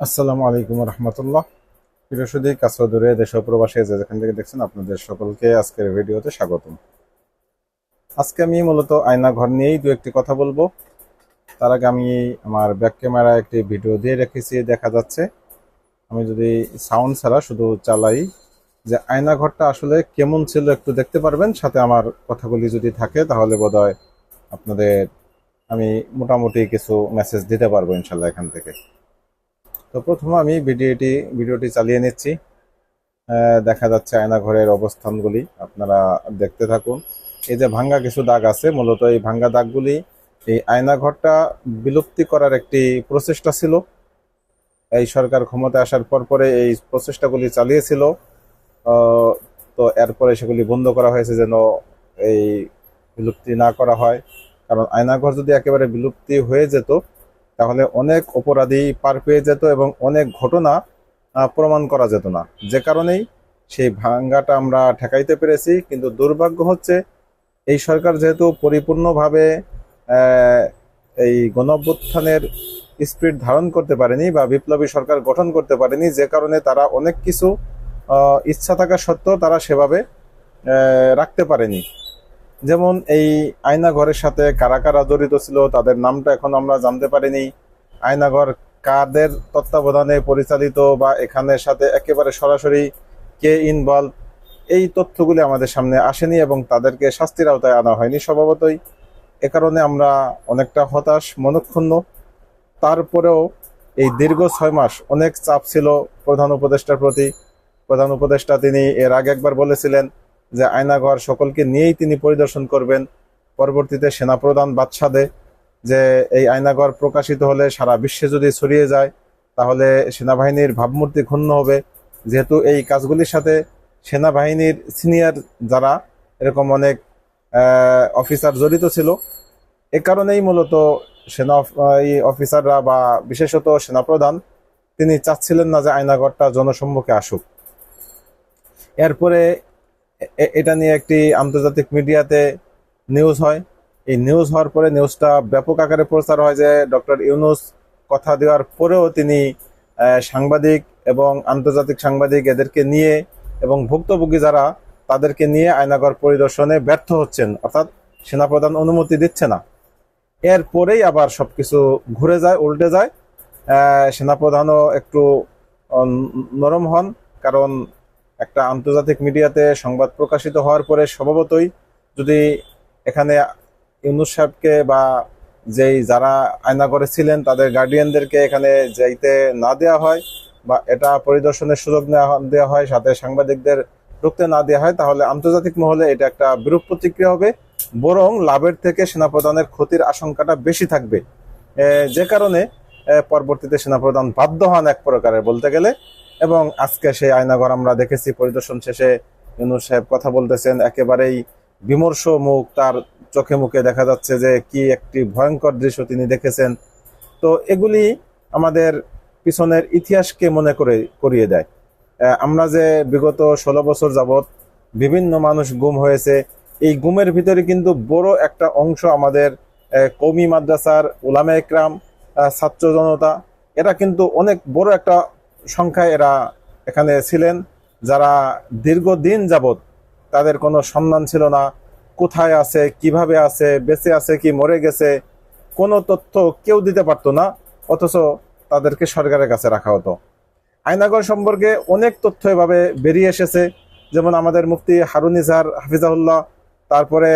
আসসালামু আলাইকুম রহমতুল্লাহ। প্রিয়সুদী কাছে দূরে, দেশ প্রবাসে যে যেখান থেকে দেখছেন আপনাদের সকলকে আজকের ভিডিওতে স্বাগতম। আজকে আমি মূলত আয়না ঘর নিয়েই দু একটি কথা বলব। তার আগে আমি আমার ব্যাক ক্যামেরা একটি ভিডিও দিয়ে রেখেছি, দেখা যাচ্ছে। আমি যদি সাউন্ড ছাড়া শুধু চালাই যে আয়না ঘরটা আসলে কেমন ছিল একটু দেখতে পারবেন। সাথে আমার কথাগুলি যদি থাকে, তাহলে বোধহয় আপনাদের আমি মোটামুটি কিছু মেসেজ দিতে পারব ইনশাল্লাহ এখান থেকে। তো প্রথমে আমি ভিডিওটি ভিডিওটি চালিয়ে নিচ্ছি। দেখা যাচ্ছে আয়না ঘরের অবস্থানগুলি, আপনারা দেখতে থাকুন। এই যে ভাঙ্গা কিছু দাগ আছে, মূলত এই ভাঙ্গা দাগগুলি এই আয়না ঘরটা বিলুপ্তি করার একটি প্রচেষ্টা ছিল। এই সরকার ক্ষমতা আসার পর পরে এই প্রচেষ্টাগুলি চালিয়েছিল। তো এরপরে সেগুলি বন্ধ করা হয়েছে যেন এই বিলুপ্তি না করা হয়। কারণ আয়নাঘর যদি একেবারে বিলুপ্তি হয়ে যেত তাহলে অনেক অপরাধী পার পেয়ে যেত এবং অনেক ঘটনা প্রমাণ করা যেত না। যে কারণেই সেই ভাঙ্গাটা আমরা ঠেকাইতে পেরেছি, কিন্তু দুর্ভাগ্য হচ্ছে এই সরকার যেহেতু পরিপূর্ণভাবে এই গণঅভ্যুত্থানের স্পিড ধারণ করতে পারেনি বা বিপ্লবী সরকার গঠন করতে পারেনি, যে কারণে তারা অনেক কিছু ইচ্ছা থাকা সত্ত্বেও তারা সেভাবে রাখতে পারেনি। যেমন এই আয়না ঘরের সাথে কারা কারা জড়িত ছিল, তাদের নামটা এখন আমরা জানতে পারিনি। আয়নাঘর কাদের তত্ত্বাবধানে পরিচালিত বা এখানের সাথে একেবারে সরাসরি কে ইনভলভ এই তথ্যগুলি আমাদের সামনে আসেনি এবং তাদেরকে শাস্তির আওতায় আনা হয়নি স্বভাবতই। এ কারণে আমরা অনেকটা হতাশ, মনক্ষুণ্ণ। তারপরেও এই দীর্ঘ ছয় মাস অনেক চাপ ছিল প্রধান উপদেষ্টার প্রতি। প্রধান উপদেষ্টা তিনি এর আগে একবার বলেছিলেন যে আয়নাঘর সকলকে নিয়েই তিনি পরিদর্শন করবেন। পরবর্তীতে সেনাপ্রধান বাদশাদে যে এই আয়নাঘর প্রকাশিত হলে সারা বিশ্বে যদি ছড়িয়ে যায়, তাহলে সেনাবাহিনীর ভাবমূর্তি ক্ষুণ্ণ হবে। যেহেতু এই কাজগুলির সাথে সেনাবাহিনীর সিনিয়র যারা, এরকম অনেক অফিসার জড়িত ছিল, এ কারণেই মূলত সেনা, এই অফিসাররা বা বিশেষত সেনাপ্রধান, তিনি চাচ্ছিলেন না যে আয়নাঘরটা জনসম্মুখে আসুক। এরপরে এটা নিয়ে একটি আন্তর্জাতিক মিডিয়াতে নিউজ হয়। এই নিউজ হওয়ার পরে নিউজটা ব্যাপক আকারে প্রচার হয় যে ডক্টর ইউনুস কথা দেওয়ার পরেও তিনি সাংবাদিক এবং আন্তর্জাতিক সাংবাদিক এদেরকে নিয়ে এবং ভুক্তভোগী যারা, তাদেরকে নিয়ে আয়নাগর পরিদর্শনে ব্যর্থ হচ্ছেন। অর্থাৎ সেনাপ্রধান অনুমতি দিচ্ছে না। এরপরেই আবার সব কিছু ঘুরে যায়, উল্টে যায়। সেনাপ্রধানও একটু নরম হন। কারণ একটা আন্তর্জাতিক মিডিয়াতে সংবাদ প্রকাশিত হওয়ার পরে স্বভাবতই যদি এখানে ইউনুস সাহেবকে বা যেই যারা আয়না করেছিলেন, তাদের গার্ডিয়ানদেরকে এখানে যাইতে না দেওয়া হয় বা এটা পরিদর্শনের সুযোগ দেওয়া হয় সাথে সাংবাদিকদের ঢুকতে না দেওয়া হয়, তাহলে আন্তর্জাতিক মহলে এটা একটা বিরূপ প্রতিক্রিয়া হবে। বরং লাভের থেকে সেনাপ্রধানের ক্ষতির আশঙ্কাটা বেশি থাকবে। যে কারণে পরবর্তীতে সেনাপ্রধান বাধ্য হন এক প্রকারের বলতে গেলে এবং আজকে সেই আয়নাঘর আমরা দেখেছি, পরিদর্শন শেষে ইউনুস সাহেব কথা বলতেছেন, একেবারেই বিমর্ষ মুখ তার চোখে মুখে দেখা যাচ্ছে যে কি একটি ভয়ঙ্কর দৃশ্য তিনি দেখেছেন। তো এগুলি আমাদের পিছনের ইতিহাসকে মনে করে, করিয়ে দেয়। আমরা যে বিগত ষোলো বছর যাবৎ বিভিন্ন মানুষ গুম হয়েছে, এই গুমের ভিতরে কিন্তু বড় একটা অংশ আমাদের কৌমি মাদ্রাসার উলামে একরাম ছাত্র জনতা এটা কিন্তু অনেক বড় একটা সংখ্যায় এরা এখানে ছিলেন, যারা দীর্ঘদিন যাবৎ তাদের কোনো সন্ধান ছিল না, কোথায় আছে, কীভাবে আছে, বেঁচে আছে কি, মরে গেছে, কোনো তথ্য কেউ দিতে পারতো না, অথচ তাদেরকে সরকারের কাছে রাখা হতো। আয়নাগর সম্পর্কে অনেক তথ্য এভাবে বেরিয়ে এসেছে, যেমন আমাদের মুফতি হারুন ইজহার হাফিজাহুল্লাহ, তারপরে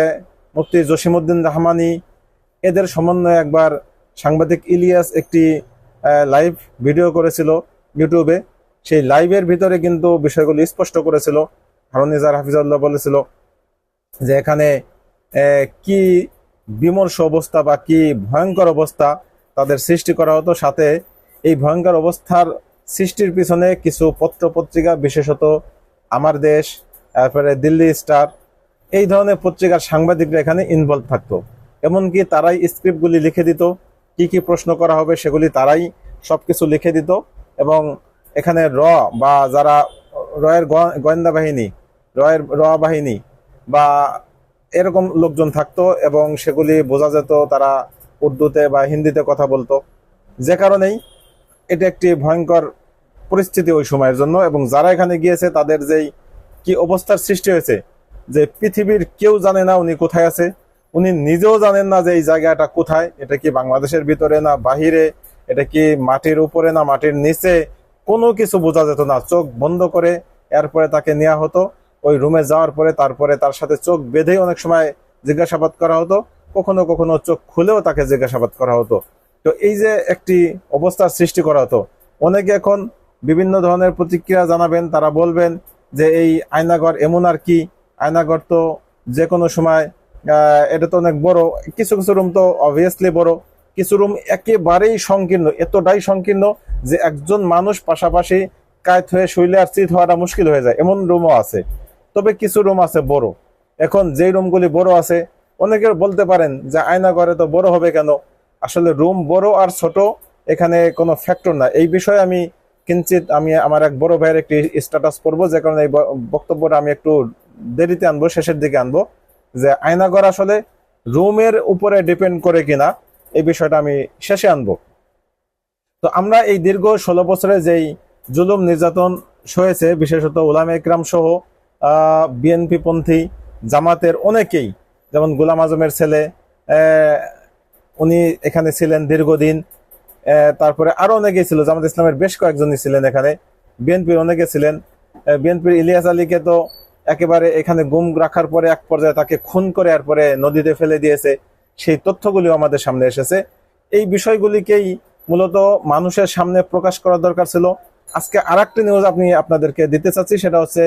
মুফতি জসিমউদ্দিন রহমানি, এদের সমন্বয়ে একবার সাংবাদিক ইলিয়াস একটি লাইভ ভিডিও করেছিল। ইউটিউবে সেই লাইভের ভিতরে কিন্তু বিষয়গুলি স্পষ্ট করেছিল। হারুন ইজহার হাফিজাহুল্লাহ বলেছিল যে এখানে কি বিমর্ষ অবস্থা বা কি ভয়ঙ্কর অবস্থা তাদের সৃষ্টি করা হতো। সাথে এই ভয়ঙ্কর অবস্থার সৃষ্টির পিছনে কিছু পত্র পত্রিকা বিশেষত আমার দেশ, তারপরে দিল্লি স্টার, এই ধরনের পত্রিকার সাংবাদিকরা এখানে ইনভলভ থাকতো। এমনকি তারাই স্ক্রিপ্টগুলি লিখে দিত, কি কি প্রশ্ন করা হবে সেগুলি তারাই সবকিছু লিখে দিত। এবং এখানে র বা যারা রয়ের গোয়েন্দা বাহিনী, রয়ের র বাহিনী বা এরকম লোকজন থাকতো এবং সেগুলি বোঝা যেত তারা উর্দুতে বা হিন্দিতে কথা বলতো। যে কারণেই এটা একটি ভয়ঙ্কর পরিস্থিতি ওই সময়ের জন্য এবং যারা এখানে গিয়েছে তাদের যেই কি অবস্থার সৃষ্টি হয়েছে, যে পৃথিবীর কেউ জানে না উনি কোথায় আছে, উনি নিজেও জানেন না যে এই জায়গাটা কোথায়, এটা কি বাংলাদেশের ভিতরে না বাহিরে এটা কি মাটির উপরে না মাটির নিচে? কোনো কিছু বোঝা যেত না। চোখ বন্ধ করে এরপরে তাকে নেওয়া হতো। ওই রুমে যাওয়ার পরে তারপরে তার সাথে চোখ বেঁধেই অনেক সময় জিজ্ঞাসাবাদ করা হতো। কখনো কখনো চোখ খুলেও তাকে জিজ্ঞাসাবাদ করা হতো। তো এই যে একটি অবস্থার সৃষ্টি করা হতো। অনেকে এখন বিভিন্ন ধরনের প্রতিক্রিয়া জানাবেন, তারা বলবেন যে এই আয়নাঘর এমন আর কি? আয়নাঘর তো যে কোনো সময় এটা তো অনেক বড়। কিছু কিছু রুম তো অবভিয়াসলি বড়। কিছু রুম একেবারেই সংকীর্ণ, এতটাই সংকীর্ণ যে একজন মানুষ পাশাপাশি কায়ত হয়ে শুইলে আর চিত হওয়াটা মুশকিল হয়ে যায়। এমন রুমও আছে। তবে কিছু রুম আছে বড়। এখন যেই রুমগুলি বড় আছে, অনেকে বলতে পারেন যে আয়না ঘরে তো বড় হবে কেন? আসলে রুম বড় আর ছোট এখানে কোনো ফ্যাক্টর না এই বিষয়ে আমি কিঞ্চিত আমি আমার এক বড় ভাইয়ের একটি স্ট্যাটাস করব যে কারণে এই বক্তব্যটা আমি একটু দেরিতে আনব, শেষের দিকে আনব যে আয়নাঘর আসলে রুমের উপরে ডিপেন্ড করে কিনা। এই বিষয়টা আমি শেষে আনব। তো আমরা এই দীর্ঘ ষোলো বছরে যেই জুলুম নির্যাতন সয়েছে বিশেষত উলামে একরাম সহ বিএনপি পন্থী জামাতের অনেকেই, যেমন গোলাম আজমের ছেলে উনি এখানে ছিলেন দীর্ঘদিন তারপরে আরও অনেকেই ছিল, জামাত ইসলামের বেশ কয়েকজনই ছিলেন এখানে, বিএনপির অনেকে ছিলেন বিএনপির ইলিয়াস আলীকে তো একেবারে এখানে গুম রাখার পরে এক পর্যায়ে তাকে খুন করে, এরপরে নদীতে ফেলে দিয়েছে। সেই তথ্যগুলিও আমাদের সামনে এসেছে। এই বিষয়গুলিকেই মূলত মানুষের সামনে প্রকাশ করা দরকার ছিল। আজকে আর নিউজ আপনি আপনাদেরকে দিতে চাচ্ছি, সেটা হচ্ছে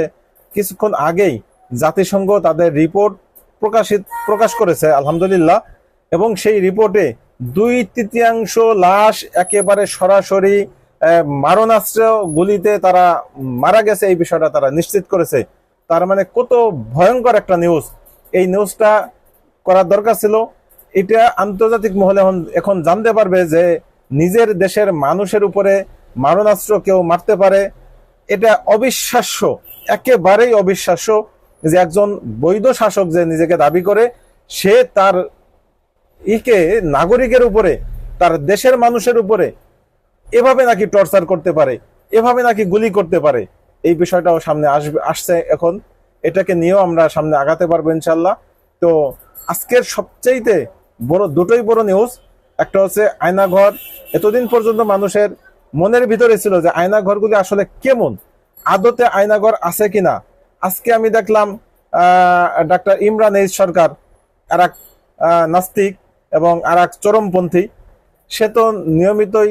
কিছুক্ষণ আগেই জাতিসংঘ তাদের রিপোর্ট প্রকাশিত, প্রকাশ করেছে, আলহামদুলিল্লাহ। এবং সেই রিপোর্টে দুই তৃতীয়াংশ লাশ একেবারে সরাসরি মারণাস্ত্র গুলিতে তারা মারা গেছে, এই বিষয়টা তারা নিশ্চিত করেছে। তার মানে কত ভয়ঙ্কর একটা নিউজ এই নিউজটা করার দরকার ছিল। এটা আন্তর্জাতিক মহলে এখন এখন জানতে পারবে যে নিজের দেশের মানুষের উপরে মারণাস্ত্র কেউ মারতে পারে। এটা অবিশ্বাস্য, একেবারেই অবিশ্বাস্য যে একজন বৈধ শাসক যে নিজেকে দাবি করে, সে তার ইকে, নাগরিকের উপরে, তার দেশের মানুষের উপরে এভাবে নাকি টর্চার করতে পারে, এভাবে নাকি গুলি করতে পারে, এই বিষয়টাও সামনে আসবে, আসছে এখন। এটাকে নিয়েও আমরা সামনে আগাতে পারব ইনশাল্লাহ তো আজকের সবচাইতে বড়, দুটোই বড় নিউজ একটা হচ্ছে আয়নাঘর। এতদিন পর্যন্ত মানুষের মনের ভিতরে ছিল যে আয়নাঘরগুলি আসলে কেমন? আদতে আয়নাঘর আছে কিনা? আজকে আমি দেখলাম ডাক্তার ইমরান এইচ সরকার, আর এক নাস্তিক এবং আর এক চরমপন্থী। সে তো নিয়মিতই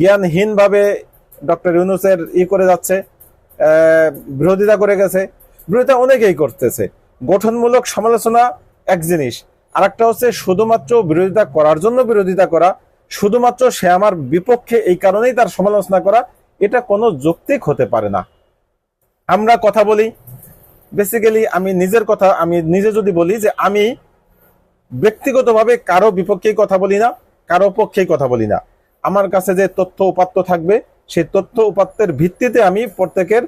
জ্ঞানহীনভাবে ডক্টর ইউনুসের ই করে যাচ্ছে বিরোধিতা করে গেছে। বিরোধিতা অনেকেই করতেছে। গঠনমূলক সমালোচনা এক জিনিস আর একটা হচ্ছে শুধুমাত্র বিরোধিতা করার জন্য বিরোধিতা করা, শুধুমাত্র সে আমার বিপক্ষে এই কারণেই তার সমালোচনা করা, এটা কোনো যৌক্তিক হতে পারে না। আমরা কথা বলি বেসিক্যালি আমি নিজের কথা, আমি নিজে যদি বলি যে আমি ব্যক্তিগতভাবে কারও বিপক্ষেই কথা বলি না, কারও পক্ষেই কথা বলি না। আমার কাছে যে তথ্য উপাত্ত থাকবে, সেই তথ্য উপাত্তের ভিত্তিতে আমি প্রত্যেকের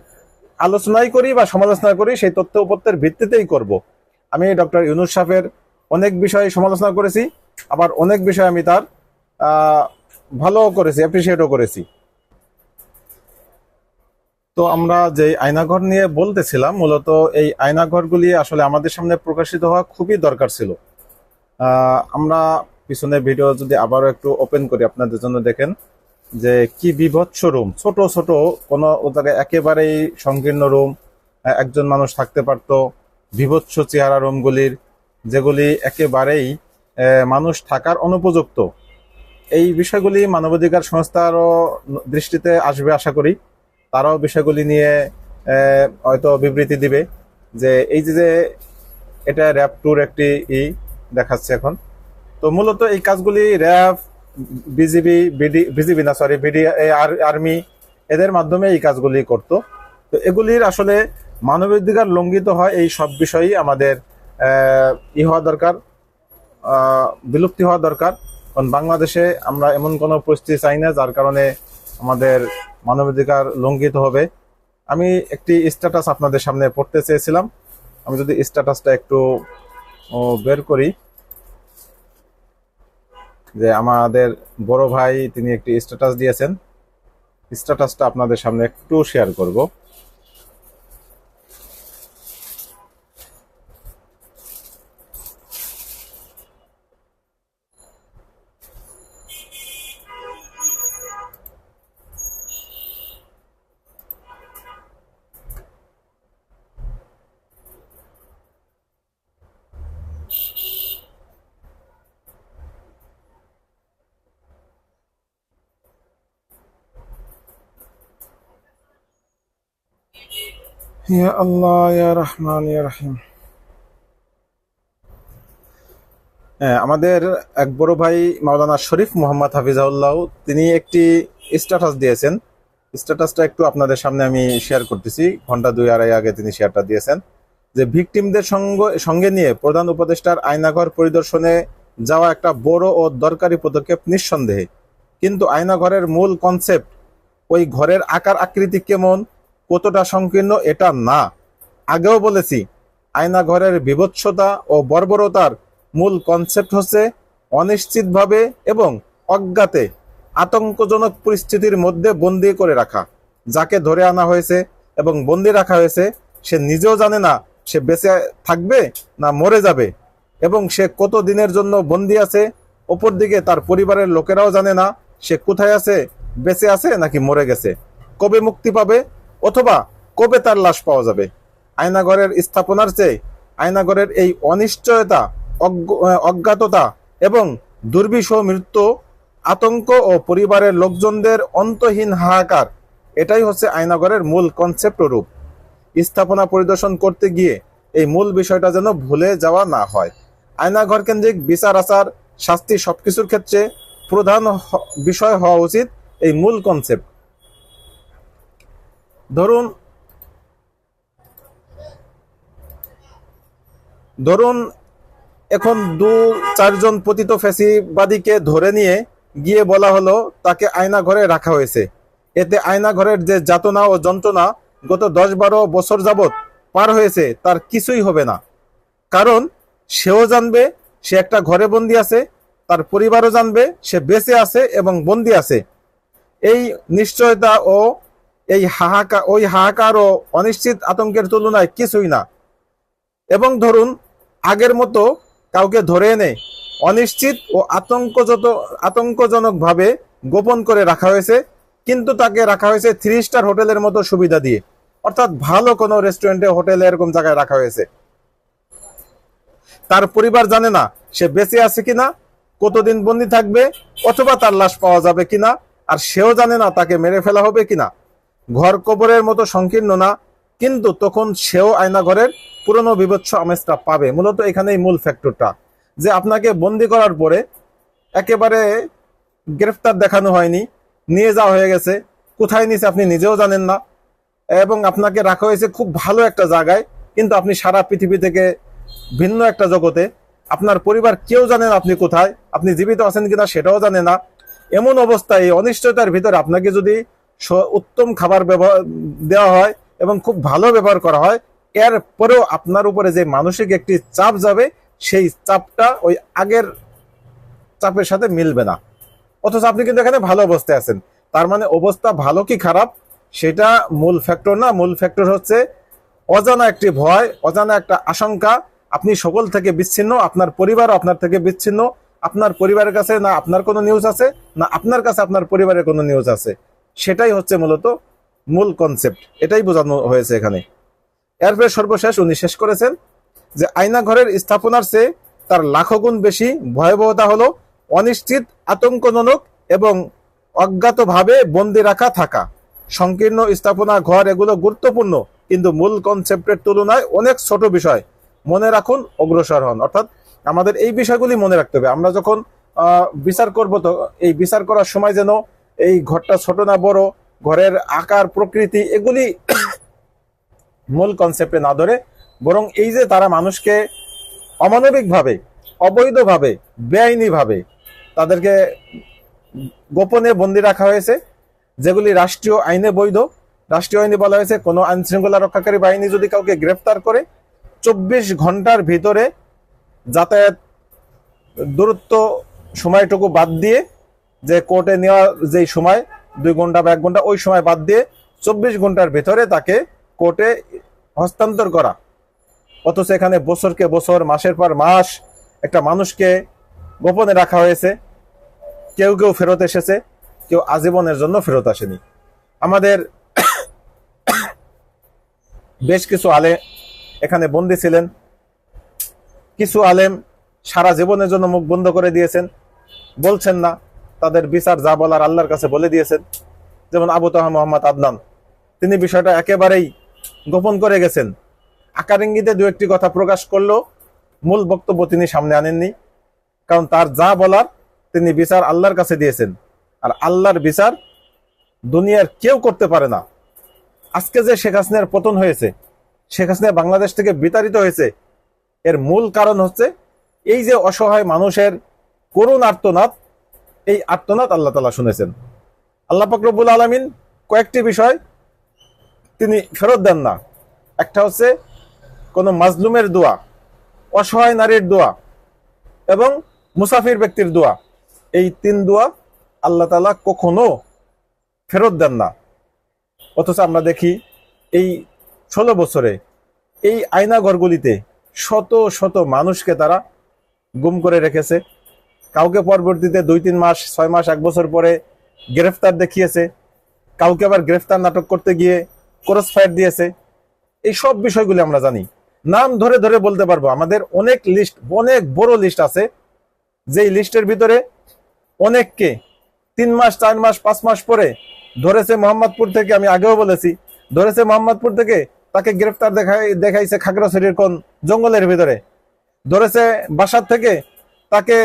আলোচনাই করি বা সমালোচনা করি, সেই তথ্য উপাত্তের ভিত্তিতেই করব। আমি ডক্টর ইউনুস সাহেবের অনেক বিষয়ে সমালোচনা করেছি, আবার অনেক বিষয় আমি তার ভালোও করেছি অ্যাপ্রিসিয়েটও করেছি। তো আমরা যে আয়নাঘর নিয়ে বলতেছিলাম, মূলত এই আয়নাঘরগুলি আসলে আমাদের সামনে প্রকাশিত হওয়া খুবই দরকার ছিল। আমরা পিছনে ভিডিও যদি আবারও একটু ওপেন করি আপনাদের জন্য দেখেন যে কি বিভৎস রুম ছোট ছোট, কোনো জায়গায় একেবারেই সংকীর্ণ রুম একজন মানুষ থাকতে পারতো, বিভৎস চেহারা রুমগুলির যেগুলি একেবারেই মানুষ থাকার অনুপযুক্ত। এই বিষয়গুলি মানবাধিকার সংস্থারও দৃষ্টিতে আসবে আশা করি। তারাও বিষয়গুলি নিয়ে হয়তো বিবৃতি দিবে যে এই যে এটা র্যাব টুর একটি ই দেখাচ্ছে এখন। তো মূলত এই কাজগুলি র্যাব, বিজিবি, বিডি, বিজিবি না সরি বিডি আর্মি, এদের মাধ্যমে এই কাজগুলি করত। তো এগুলির আসলে মানবাধিকার লঙ্ঘিত হয় এই সব বিষয়ই আমাদের ই হওয়া দরকার বিলুপ্তি হওয়া দরকার। কারণ বাংলাদেশে আমরা এমন কোনো পরিস্থিতি চাই না, যার কারণে আমাদের মানবাধিকার লঙ্ঘিত হবে। আমি একটি স্ট্যাটাস আপনাদের সামনে পড়তে চেয়েছিলাম। আমি যদি স্ট্যাটাসটা একটু বের করি। যে আমাদের বড় ভাই, তিনি একটি স্ট্যাটাস দিয়েছেন। স্ট্যাটাসটা আপনাদের সামনে একটু শেয়ার করব। ইয়া আমাদের এক বড় ভাই মাওলানা শরীফ মোহাম্মদ হাফিজাউল্লাহ তিনি একটি স্ট্যাটাস দিয়েছেন। স্ট্যাটাসটা একটু আপনাদের সামনে আমি শেয়ার করতেছি। ঘণ্টা দুই আড়াই আগে তিনি শেয়ারটা দিয়েছেন যে ভিকটিমদের সঙ্গে নিয়ে প্রধান উপদেষ্টার আয়নাঘর পরিদর্শনে যাওয়া একটা বড় ও দরকারি পদক্ষেপ নিঃসন্দেহে। কিন্তু আয়নাঘরের মূল কনসেপ্ট ওই ঘরের আকার আকৃতি কেমন কতটা সংকীর্ণ এটা না। আগেও বলেছি, আয়নাঘরের বিভৎসতা ও বর্বরতার মূল কনসেপ্ট হচ্ছে অনিশ্চিতভাবে এবং অজ্ঞাতে আতঙ্কজনক পরিস্থিতির মধ্যে বন্দি করে রাখা। যাকে ধরে আনা হয়েছে এবং বন্দি রাখা হয়েছে, সে নিজেও জানে না সে বেঁচে থাকবে না মরে যাবে এবং সে কত দিনের জন্য বন্দি আছে ওপর দিকে তার পরিবারের লোকেরাও জানে না সে কোথায় আছে, বেঁচে আছে নাকি মরে গেছে। কবে মুক্তি পাবে অথবা কবে তার লাশ পাওয়া যাবে? আয়নাগরের স্থাপনার চেয়ে আয়নাগরের এই অনিশ্চয়তা, অজ্ঞ- অজ্ঞাততা এবং দুর্বিষহ মৃত্যু, আতঙ্ক ও পরিবারের লোকজনদের অন্তহীন হাহাকার, এটাই হচ্ছে আয়নাগরের মূল কনসেপ্ট রূপ। স্থাপনা পরিদর্শন করতে গিয়ে এই মূল বিষয়টা যেন ভুলে যাওয়া না হয়। আয়নাঘর কেন্দ্রিক বিচার, আচার, শাস্তি সবকিছুর ক্ষেত্রে প্রধান বিষয় হওয়া উচিত এই মূল কনসেপ্ট ধরুন ধরুন এখন দু, চারজন পতিত ফ্যাসিবাদীকে ধরে নিয়ে গিয়ে বলা হলো, তাকে আয়না ঘরে রাখা হয়েছে। এতে আয়না ঘরের যে যাতনা ও যন্ত্রণা গত দশ বারো বছর যাবৎ পার হয়েছে, তার কিছুই হবে না। কারণ সেও জানবে, সে একটা ঘরে বন্দি আছে, তার পরিবারও জানবে, সে বেঁচে আছে এবং বন্দি আছে। এই নিশ্চয়তা ও এই হাহাকার ওই হাহাকার ও অনিশ্চিত আতঙ্কের তুলনায় কিছুই না। এবং ধরুন, আগের মতো কাউকে ধরে এনে অনিশ্চিত ও আতঙ্কজত, আতঙ্কজনকভাবে গোপন করে রাখা হয়েছে, কিন্তু তাকে রাখা হয়েছে থ্রি স্টার হোটেলের মতো সুবিধা দিয়ে। অর্থাৎ ভালো কোনো রেস্টুরেন্টে, হোটেলে এরকম জায়গায় রাখা হয়েছে। তার পরিবার জানে না সে বেঁচে আছে কিনা, কতদিন বন্দি থাকবে, অথবা তার লাশ পাওয়া যাবে কিনা, আর সেও জানে না তাকে মেরে ফেলা হবে কিনা। ঘর কবরের মতো সংকীর্ণ না, কিন্তু তখন সেও আয়না ঘরের পুরনো বিভৎস আমেজটা পাবে। মূলত এখানেই মূল ফ্যাক্টরটা যে আপনাকে বন্দি করার পরে একেবারে গ্রেফতার দেখানো হয়নি, নিয়ে যাওয়া হয়ে গেছে, কোথায় নিয়েছে আপনি নিজেও জানেন না, এবং আপনাকে রাখা হয়েছে খুব ভালো একটা জায়গায়, কিন্তু আপনি সারা পৃথিবী থেকে ভিন্ন একটা জগতে, আপনার পরিবার কেউ জানে না আপনি কোথায়, আপনি জীবিত আছেন কিনা সেটাও জানে না। এমন অবস্থায় অনিশ্চয়তার ভিতরে আপনাকে যদি উত্তম খাবার ব্যবহার, দেওয়া হয় এবং খুব ভালো ব্যবহার করা হয়। এর পরেও আপনার উপরে যে মানসিক একটি চাপ যাবে, সেই চাপটা ওই আগের চাপের সাথে মিলবে না। অথচ আপনি কিন্তু এখানে ভালো অবস্থায় আছেন। তার মানে অবস্থা ভালো কি খারাপ? সেটা মূল ফ্যাক্টর না। মূল ফ্যাক্টর হচ্ছে অজানা একটি ভয়, অজানা একটা আশঙ্কা। আপনি সকল থেকে বিচ্ছিন্ন, আপনার পরিবারও আপনার থেকে বিচ্ছিন্ন। আপনার পরিবারের কাছে না আপনার কোনো নিউজ আছে, না আপনার কাছে আপনার পরিবারের কোনো নিউজ আছে। সেটাই হচ্ছে মূলত মূল কনসেপ্ট এটাই বোঝানো হয়েছে এখানে। এরপরে সর্বশেষ উনি শেষ করেছেন যে আয়না ঘরের স্থাপনার চেয়ে তার লাখো গুণ বেশি ভয়াবহতা হলো অনিশ্চিত, আতঙ্কজনক এবং অজ্ঞাতভাবে বন্দি রাখা থাকা। সংকীর্ণ স্থাপনা, ঘর এগুলো গুরুত্বপূর্ণ, কিন্তু মূল কনসেপ্টের তুলনায় অনেক ছোট বিষয়। মনে রাখুন, অগ্রসর হন। অর্থাৎ আমাদের এই বিষয়গুলি মনে রাখতে হবে। আমরা যখন বিচার করব তো, এই বিচার করার সময় যেন এই ঘরটা ছোট না বড়, ঘরের আকার, প্রকৃতি, এগুলি মূল কনসেপ্টে না ধরে, বরং এই যে তারা মানুষকে অমানবিকভাবে, অবৈধভাবে, বেআইনিভাবে তাদেরকে গোপনে বন্দি রাখা হয়েছে, যেগুলি রাষ্ট্রীয় আইনে বৈধ। রাষ্ট্রীয় আইনে বলা হয়েছে, কোনো আইন শৃঙ্খলা রক্ষাকারী বাহিনী যদি কাউকে গ্রেফতার করে, চব্বিশ ঘণ্টার ভিতরে যাতায়াত দূরত্ব সময়টুকু বাদ দিয়ে যে কোর্টে নেওয়ার যে সময়, দুই ঘণ্টা বা এক ঘণ্টা, ওই সময় বাদ দিয়ে চব্বিশ ঘণ্টার ভেতরে তাকে কোর্টে হস্তান্তর করা। অথচ এখানে বছরকে বছর, মাসের পর মাস একটা মানুষকে গোপনে রাখা হয়েছে। কেউ কেউ ফেরত এসেছে, কেউ আজীবনের জন্য ফেরত আসেনি। আমাদের বেশ কিছু আলে এখানে বন্দী ছিলেন। কিছু আলেম সারা জীবনের জন্য মুখ বন্ধ করে দিয়েছেন। বলছেন না তাদের বিচার যা বলার আল্লাহর কাছে বলে দিয়েছেন। যেমন আবু তাহা মোহাম্মদ আদনান, তিনি বিষয়টা একেবারেই গোপন করে গেছেন। আকার ইঙ্গিতে দু একটি কথা প্রকাশ করলেও মূল বক্তব্য তিনি সামনে আনেননি। কারণ তার যা বলার তিনি বিচার আল্লাহর কাছে দিয়েছেন। আর আল্লাহর বিচার দুনিয়ার কেউ করতে পারে না। আজকে যে শেখ হাসিনার পতন হয়েছে, শেখ হাসিনা বাংলাদেশ থেকে বিতাড়িত হয়েছে, এর মূল কারণ হচ্ছে এই যে অসহায় মানুষের করুণ আর্তনাদ এই আর্তনাদ আল্লাহ তালা শুনেছেন। আল্লাহ ফকরবুল আলমিন কয়েকটি বিষয় তিনি ফেরত দেন না। একটা হচ্ছে কোনো মাজলুমের দোয়া, অসহায় নারীর দোয়া এবং মুসাফির ব্যক্তির দোয়া। এই তিন দোয়া আল্লাহ তালা কখনো ফেরত দেন না। অথচ আমরা দেখি এই ষোলো বছরে এই আয়নাঘরগুলিতে শত শত মানুষকে তারা গুম করে রেখেছে। কাউকে পরবর্তীতে দুই, তিন মাস, ছয় মাস, এক বছর পরে গ্রেফতার দেখিয়েছে। কাউকে আবার গ্রেফতার নাটক করতে গিয়ে ক্রস ফায়ার দিয়েছে। এই সব বিষয়গুলি আমরা জানি। নাম ধরে ধরে বলতে পারব, আমাদের অনেক লিস্ট অনেক বড় লিস্ট আছে। যেই লিস্টের ভিতরে অনেককে তিন মাস, চার মাস, পাঁচ মাস পরে ধরেছে মোহাম্মদপুর থেকে, আমি আগেও বলেছি, ধরেছে মোহাম্মদপুর থেকে তাকে গ্রেফতার দেখাই দেখাইছে খাগড়াছড়ির কোন জঙ্গলের ভিতরে। ধরেছে বাসার থেকে তাকে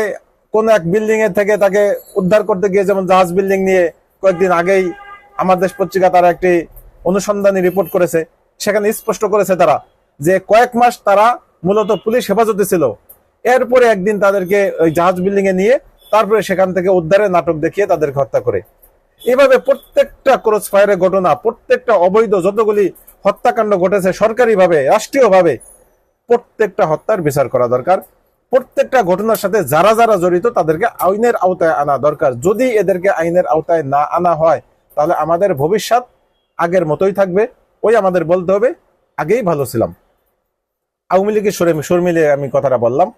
কোন এক বিল্ডিং এর থেকে তাকে উদ্ধার করতে গিয়ে যেমন জাহাজ বিল্ডিং নিয়ে কয়েকদিন আগেই আমার দেশ পত্রিকা তারা একটি অনুসন্ধানী রিপোর্ট করেছে। সেখানে স্পষ্ট করেছে তারা যে কয়েক মাস তারা মূলত পুলিশ হেফাজতে ছিল। এরপরে একদিন তাদেরকে ওই জাহাজ বিল্ডিং এ নিয়ে তারপরে সেখান থেকে উদ্ধারের নাটক দেখিয়ে তাদেরকে হত্যা করে। এভাবে প্রত্যেকটা ক্রস ফায়ারের ঘটনা, প্রত্যেকটা অবৈধ যতগুলি হত্যাকাণ্ড ঘটেছে সরকারিভাবে, রাষ্ট্রীয়ভাবে প্রত্যেকটা হত্যার বিচার করা দরকার। প্রত্যেকটা ঘটনার সাথে যারা যারা জড়িত, তাদেরকে আইনের আওতায় আনা দরকার। যদি এদেরকে আইনের আওতায় না আনা হয়, তাহলে আমাদের ভবিষ্যৎ আগের মতোই থাকবে। ওই আমাদের বলতে হবে, আগেই ভালো ছিলাম। আওয়ামী লীগের সরে সুর মিলে আমি কথাটা বললাম।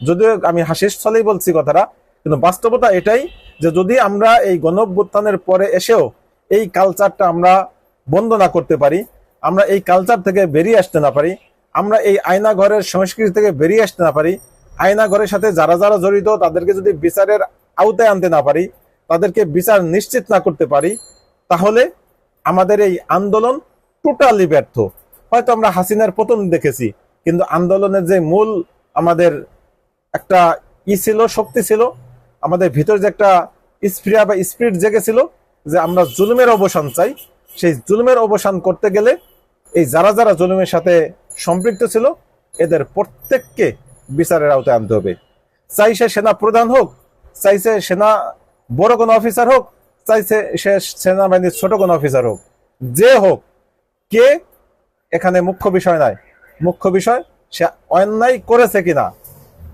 যদিও আমি হাসির ছলেই বলছি কথাটা, কিন্তু বাস্তবতা এটাই যে যদি আমরা এই গণঅভ্যুত্থানের পরে এসেও এই কালচারটা আমরা বন্ধ না করতে পারি, আমরা এই কালচার থেকে বেরিয়ে আসতে না পারি, আমরা এই আয়না ঘরের সংস্কৃতি থেকে বেরিয়ে আসতে না পারি আয়না ঘরের সাথে যারা যারা জড়িত, তাদেরকে যদি বিচারের আওতায় আনতে না পারি, তাদেরকে বিচার নিশ্চিত না করতে পারি, তাহলে আমাদের এই আন্দোলন টোটালি ব্যর্থ। হয়তো আমরা হাসিনার পতন দেখেছি, কিন্তু আন্দোলনের যে মূল আমাদের একটা ই ছিল, শক্তি ছিল, আমাদের ভিতর যে একটা স্প্রিয়া বা স্পিরিট জেগেছিল যে আমরা জুলুমের অবসান চাই, সেই জুলুমের অবসান করতে গেলে এই যারা যারা জুলুমের সাথে সম্পৃক্ত ছিল, এদের প্রত্যেককে বিচারের আওতায় আনতে হবে। চাই সে সেনা প্রধান হোক, চাইছে সেনা বড় কোনো অফিসার হোক, চাইছে সে সেনাবাহিনীর ছোট কোনো অফিসার হোক। যে হোক, কে এখানে মুখ্য বিষয় নয় মুখ্য বিষয়, সে অন্যায় করেছে কিনা?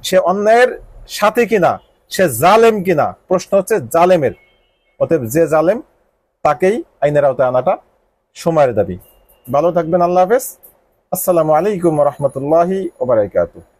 সে অন্যায়ের সাথে কিনা? সে জালেম কিনা? প্রশ্ন হচ্ছে জালেমের। অতএব যে জালেম, তাকেই আইনের আওতায় আনাটা সময়ের দাবি। ভালো থাকবেন, আল্লাহ হাফেজ। আসসালামু আলাইকুম রহমতুল্লাহি ওবরাকাতুহ